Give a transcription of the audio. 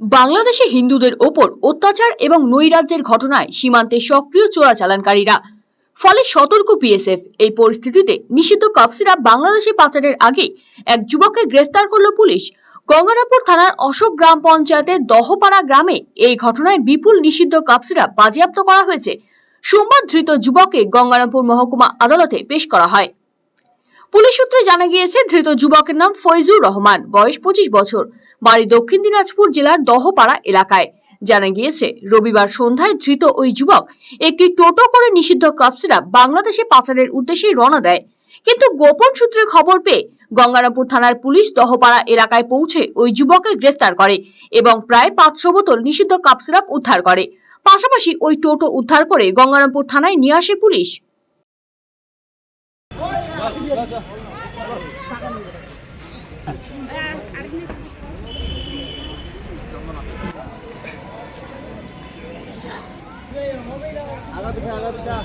বাংলাদেশে হিন্দুদের ওপর অত্যাচার এবং নৈরাজ্যের ঘটনায় সীমান্তে সক্রিয় চোরাচালানকারীরা। ফলে সতর্ক বিএসএফ এই পরিস্থিতিতে নিষিদ্ধ কাপসিরা বাংলাদেশে পাচারের আগে এক যুবককে গ্রেফতার করল পুলিশ। গঙ্গারামপুর থানার অশোক গ্রাম পঞ্চায়েতের দহপাড়া গ্রামে এই ঘটনায় বিপুল নিষিদ্ধ কাপসিরা বাজেয়াপ্ত করা হয়েছে। সোমবার ধৃত যুবককে গঙ্গারামপুর মহকুমা আদালতে পেশ করা হয়। পুলিশ সূত্রে জানা গিয়েছে, ধৃত যুবকের নাম ফৈজুর রহমান। বয়স পঁচিশ বছর। বাড়ি দক্ষিণ দিনাজপুর জেলার দহপাড়া এলাকায়। জানা গিয়েছে, রবিবার সন্ধ্যায় ধৃত ওই যুবক একটি টোটো করে নিষিদ্ধ কাপসিরা বাংলাদেশে পাচারের উদ্দেশ্যে রওনা দেয়। কিন্তু গোপন সূত্রে খবর পেয়ে গঙ্গারামপুর থানার পুলিশ দহপাড়া এলাকায় পৌঁছে ওই যুবককে গ্রেফতার করে এবং প্রায় পাঁচশো বোতল নিষিদ্ধ কাপ সিরাপ উদ্ধার করে। পাশাপাশি ওই টোটো উদ্ধার করে গঙ্গারামপুর থানায় নিয়ে আসে পুলিশ। আগা পিছা আগা পিছা